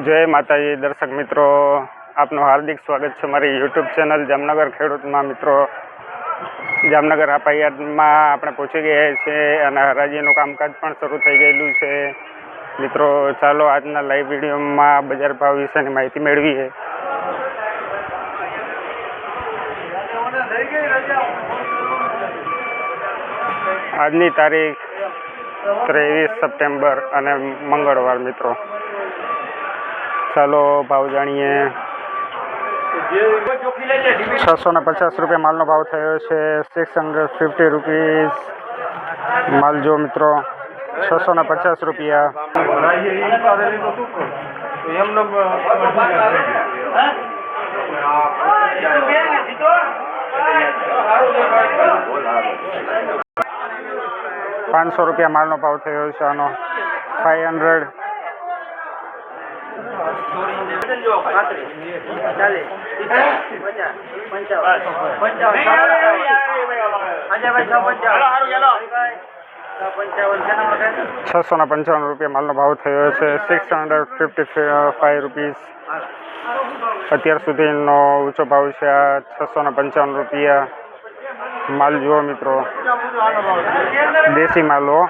જય માતાજી, દર્શક મિત્રો, આપનું હાર્દિક સ્વાગત છે મારી યુટ્યુબ ચેનલ જામનગર ખેડૂતમાં. મિત્રો, જામનગર આપાયાર્ડમાં આપણે પહોંચી ગયા છીએ અને હરાજીનું કામકાજ પણ શરૂ થઈ ગયેલું છે. મિત્રો, ચાલો આજના લાઈવ વિડીયોમાં બજાર ભાવ વિશેની માહિતી મેળવીએ. આજની તારીખ ત્રેવીસ સપ્ટેમ્બર અને મંગળવાર, મિત્રો. ચાલો ભાવ જાણીએ. છસો ને પચાસ રૂપિયા માલનો ભાવ થયો છે. સિક્સ હંડ્રેડ ફિફ્ટી રૂપીઝ માલ જો મિત્રો. છસો ને પચાસ રૂપિયા. પાંચસો રૂપિયા માલનો ભાવ થયો છે આનો. ફાઈવ હંડ્રેડ છસો ને પંચાવન રૂપિયા માલનો ભાવ થયો છે. Six hundred fifty five rupees અત્યાર સુધીનો ઊંચો ભાવ છે આ છસો ને પંચાવન રૂપિયા માલ જુઓ મિત્રો. દેશી માલ હો.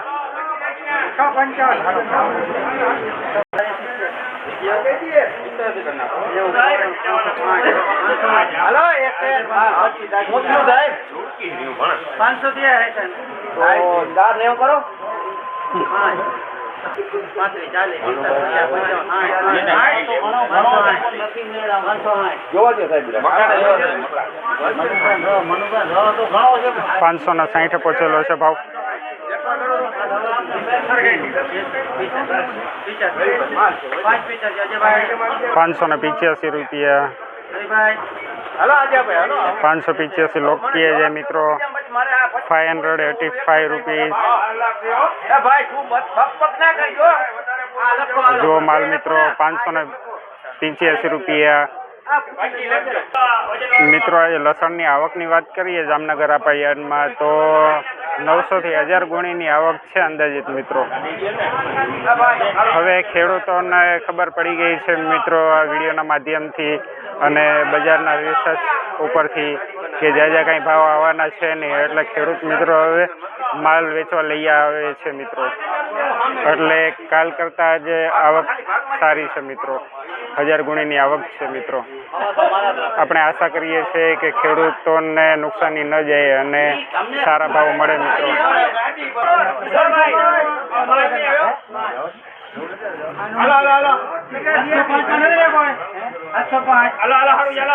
પાંચસો ચાર નેવું કરો પાંત્રીસ ચાલીસ પાંચસો ને સાહીઠે પહોંચેલો છે ભાવ. પાંચસો ને પિચ્યાસી રૂપિયા. પાંચસો પિચ્યાસી લોકપ્રિય છે મિત્રો. Five hundred eighty five rupees આ જો માલ મિત્રો પાંચસો ને પિચ્યાસી રૂપિયા. મિત્રો, એ લસણની આવકની વાત કરીએ જામનગર આપા યાર્ડમાં તો નવસોથી હજાર ગુણીની આવક છે, અંદાજિત મિત્રો. હવે ખેડૂતોને ખબર પડી ગઈ છે, મિત્રો, આ વિડીયોના માધ્યમથી અને બજારના રિસર્ચ ઉપરથી. કે જ્યાં જ્યાં કાંઈ ભાવ આવવાના છે નહીં એટલે ખેડૂત મિત્રો હવે માલ વેચવા લઈ આવે છે મિત્રો. એટલે કાલ કરતાં આજે આવક સારી છે મિત્રો. હજાર ગુણીની આવક છે મિત્રો. આપણે આશા કરીએ છીએ કે ખેડૂતોને નુકસાની ન જાય અને સારા ભાવ મળે મિત્રો. Hello hello hello. આઠસો પાંચ હલો હલો હારું ચાલો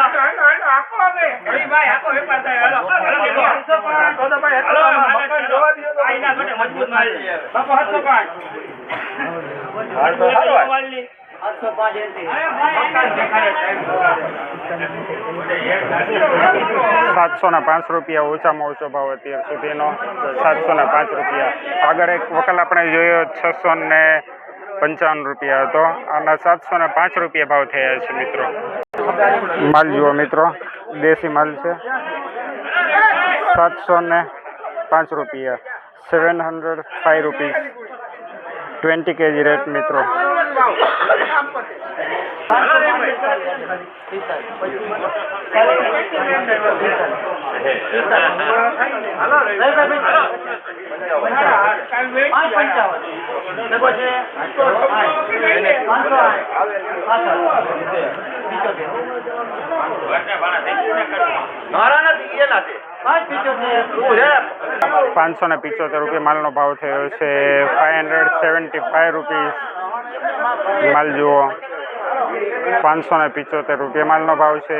આખો હવે. ભાઈ આખો વેપાર થાય હલો. હલો આઠસો પાંચ તો ભાઈ હલો. મકાન જોવા દીધો તો. આઈના માટે મજબૂત માલ છે. બાપુ પાંચ આઠસો પાંચ સાતસો ને પાંચ રૂપિયા ઓછામાં ઓછો ભાવ અત્યાર સુધીનો. સાતસો ને પાંચ રૂપિયા. આગળ એક વકલ આપણે જોયો છસો ને પંચાવન રૂપિયા હતો. આના સાતસો ને પાંચ રૂપિયા ભાવ થયા છે મિત્રો. માલ જુઓ મિત્રો, દેશી માલ છે. સાતસો ને પાંચ રૂપિયા. Seven hundred five rupees. Twenty kg rate મિત્રો. પાંચસો ને પિચોતેર રૂપિયા માલનો ભાવ થયો છે. Five hundred seventy five rupees માલ જુઓ. પાંચસો ને પિચોતેર રૂપિયા માલનો ભાવ છે.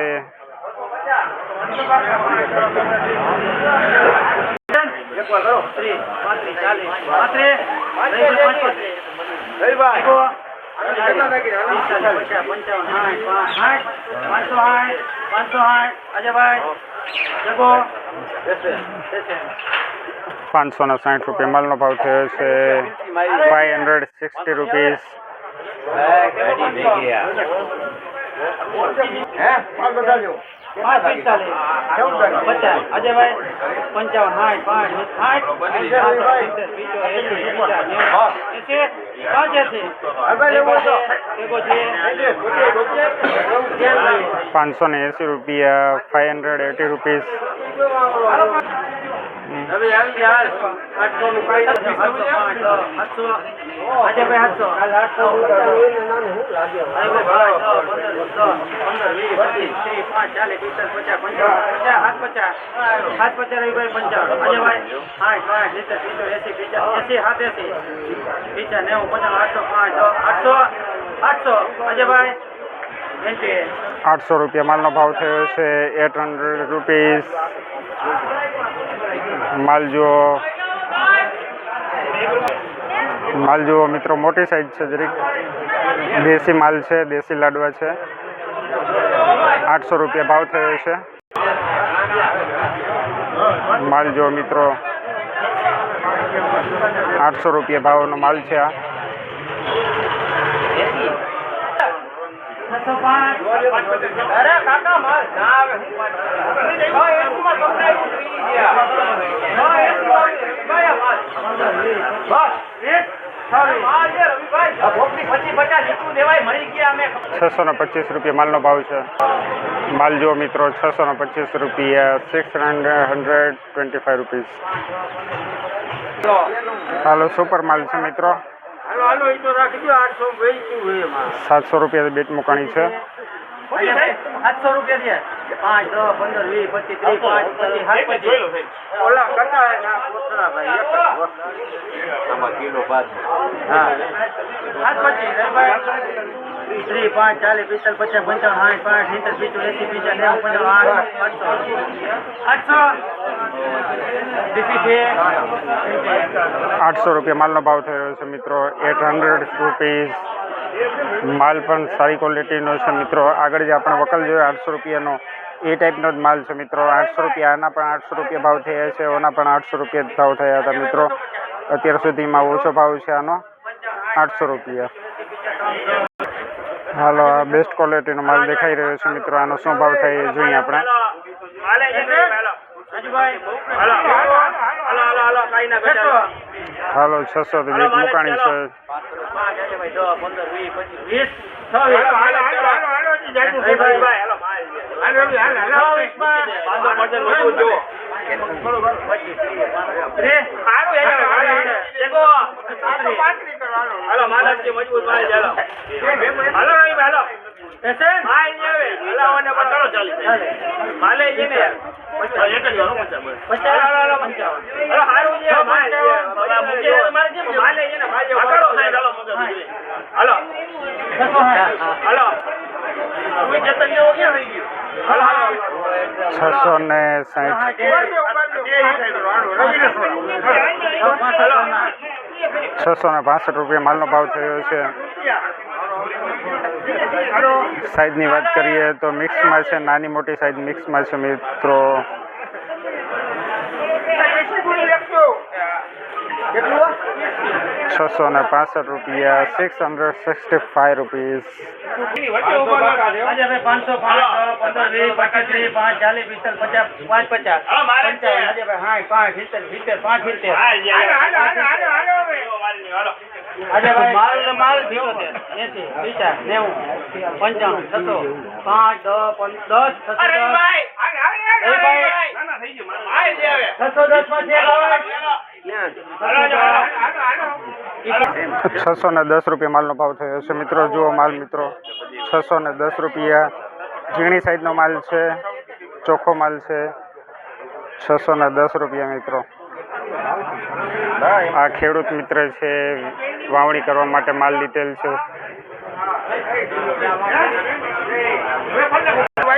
પાંચસો ને સાઠ રૂપિયા માલનો ભાવ થયો છે. ફાઈવ હંડ્રેડ સિક્સટી રૂપીઝ પંચાવન સાઠ પાંચ સાઠ. પાંચસો ને એસી રૂપિયા ફાઈવ હંડ્રેડ એટી રૂપીસ હવે આવી હાલ. આઠસો નું કાંઈ આજે ભાઈ આઠસો પંદર, વીસ, પચીસ, ત્રીસ, પાંચ, ચાલીસ, પિસ્તાલીસ, પચાસ, પંચાવન, પચાસ, સાત પચાસ, સાત પચાસ રવિભાઈ પંચાવન, આજે ભાઈ સાઠ, બાસઠ, સિત્તેર, સિત્તેર, એસી પંચાસી, એંસી, સાત એંસી, પંચાસી, નેવું, પંચાણું, આઠસો, પાંચ, આઠસો, આઠસો, આજે ભાઈ આઠસો રૂપિયા માલનો ભાવ થયો છે. Eight hundred rupees. માલ જુઓ મિત્રો મોટી સાઈઝ છે જરીક. દેશી માલ છે, દેશી લાડવા છે. આઠસો રૂપિયા ભાવ થયો છે. માલ જુઓ મિત્રો. આઠસો રૂપિયા ભાવનો માલ છે આ. કાકા માલ ના આવે હું પાંચ. હા, એસમાં કપડાં ઉતરી ગયા. હા, એસમાં ગયા માલ. બસ, એક, છવ્વીસ. માલ છે રવિભાઈ. આ ભોગની પચીસ પચાસ લીટરું દેવાય મરી ગયા અમે છસો ને પચીસ રૂપિયા માલનો ભાવ છે. માલ જો મિત્રો છસો ને પચીસ રૂપિયા six hundred twenty five rupees હાલો સુપર માલ છે મિત્રો. સાતસો રૂપિયા બેટ મુકાણી છે. સાતસો રૂપિયા પાંચ દસ પંદર વીસ પચીસ ત્રીસ પાંચ પચીસ સાત પચીસ. ઓલા કટા ના ભાઈ એક જ વસ્તુ. હા. સાત પચીસ ત્રીસ પાંચ ચાલીસ પિસ્તાલીસ પચાસ પંચાવન સાઠ પાંચ સિત્તેર પિત્તોર એસી પંચાવન નેવું આઠ આઠસો. આઠસો. આઠસો રૂપિયા માલનો ભાવ થયો છે મિત્રો. એટ હંડ્રેડ રૂપીસ માલ પણ સારી ક્વોલિટીનો છે મિત્રો આગળ જે આપણે વકલ જોયો આઠસો રૂપિયાનો એ ટાઈપનો જ માલ છે મિત્રો આઠસો રૂપિયા આના પણ આઠસો રૂપિયા ભાવ થયા છે ઓના પણ આઠસો રૂપિયા ભાવ થયા હતા મિત્રો અત્યાર સુધીમાં ઓછો ભાવ છે આનો આઠસો રૂપિયા હાલો આ બેસ્ટ ક્વોલિટીનો માલ દેખાઈ રહ્યો છે મિત્રો આનો શું ભાવ થાય જોઈએ આપણે હાલો, હાલો, હાલો, કાંઈ ના. હાલો છસો તો બેટ મુકાણી છે આજે ભાઈ દસ પંદર વીસ પચીસ વીસ છવ્વીસ ભાઈ, ભાઈ, ભાઈ, હાલો, છવ્વીસ, પાંચ. પચીસ, ત્રીસ, ત્રીસ. એકો. હાલો, માલક છે, મજબૂત માલ છે, હાલો. હાલો, રહીમ, હાલો. પેશન્ટ? માલ નહીં આવે. હાલો, અને ચાલે. માલે છે ને પચાસ, હાલો, હાલો, પંચાવન. હાલો, હારું છે, માલ છે. મારે કેમ છે? માલે છે ને, માલ છે. હાલો. છસો સાઠ. હાલો. કોઈ જતન જેવો ક્યાં થઈ ગયું? હાલો, હાલો. છસો ને સાહીઠ છસો ને પાસઠ રૂપિયા માલનો ભાવ થયો છે. સાઈઝની વાત કરીએ તો મિક્સમાં છે, નાની મોટી સાઈઝ મિક્સમાં છે મિત્રો. છસો ને પાસઠ રૂપિયા સિક્સ હંડ્રેડ સિક્સટી ફાઈવ પાંચ પાંચ પાંચ પાંચ પાંચ આજે માલ ને માલ એસી પચાસ નેવું પંચાણું છસો પાંચ દસ છસો દસ છસો દસમાં છસો ને દસ રૂપિયા માલનો ભાવ થયો છે. મિત્રો, જુઓ માલ, મિત્રો. છસો ને દસ રૂપિયા. ઝીણી સાઈઝનો માલ છે. ચોખ્ખો માલ છે. છસો ને દસ રૂપિયા, મિત્રો. આ ખેડૂત મિત્ર છે, વાવણી કરવા માટે માલ લીધેલ છે.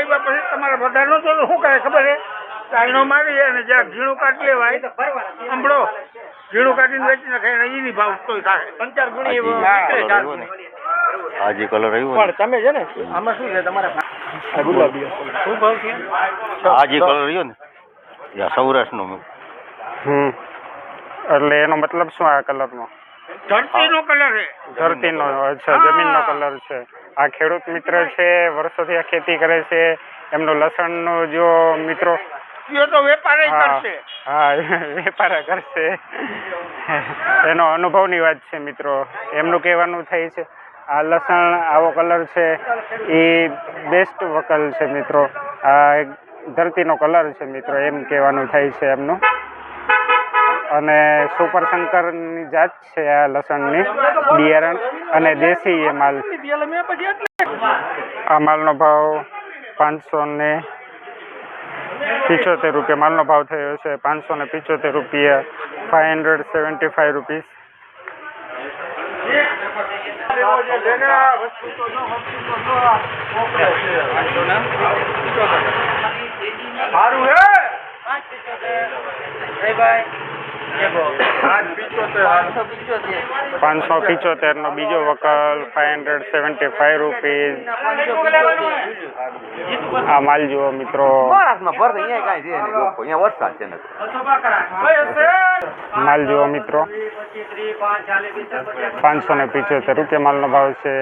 પછી તમારે શું કરે ખબર છે? ચાઈનો મારી અને જ્યાં ઝીણું કાઢી લેવાય ઝીણું કાઢીને વેચી નાખે અને એની ભાવ તોય થાય. પંચાર ગુણી એવો નીકળે ચાર આવ્યો ને. ગુણી. આ જે કલર આવ્યો પણ તમે છે ને આમાં શું છે તમારા શું ભાવ છે? હાજી કલર રહ્યો ને. સૌરાષ્ટ્રનો હમ. એટલે એનો મતલબ શું આ કલરનો ધરતીનો કલર છે. ધરતીનો અચ્છા જમીનનો કલર છે. આ ખેડૂત મિત્ર છે વર્ષોથી આ ખેતી કરે છે. એમનો લસણનો જો મિત્રો એ તો વેપાર કરશે. હા વેપાર કરશે. એનો અનુભવની વાત છે મિત્રો. એમનું કહેવાનું થાય છે આ લસણ આવો કલર છે એ બેસ્ટ વકલ છે મિત્રો. આ ધરતીનો કલર છે મિત્રો એમ કહેવાનું થાય છે એમનું. અને સુપર શંકરની જાત છે આ લસણની બિયારણ અને દેશી એ માલ. આ માલનો ભાવ પાંચસો ને પિચોતેર રૂપિયા માલનો ભાવ થયો છે. પાંચસો ને પિચોતેર રૂપિયા five hundred seventy five rupees સારું હે પાંચસો પિચોતેરનો બીજો વકલ five hundred seventy five rupees આ માલ જુઓ મિત્રો. ને માલ જુઓ મિત્રો. પાંચસો ને પિચોતેર રૂપિયા માલનો ભાવ છે.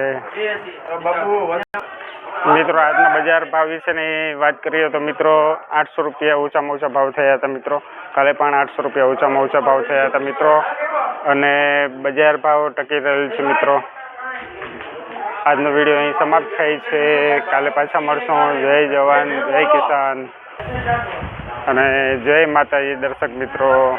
મિત્રો, આજના બજાર ભાવ વિશેની વાત કરીએ તો મિત્રો, આઠસો રૂપિયા ઓછામાં ઓછા ભાવ થયા હતા મિત્રો. કાલે પણ આઠસો રૂપિયા ઓછામાં ઓછા ભાવ થયા હતા મિત્રો. અને બજાર ભાવ ટકી રહેલ છે મિત્રો. આજનો વીડિયો અહીં સમાપ્ત થાય છે. કાલે પાછા મળશું. જય જવાન, જય કિસાન. અને જય માતાજી દર્શક મિત્રો.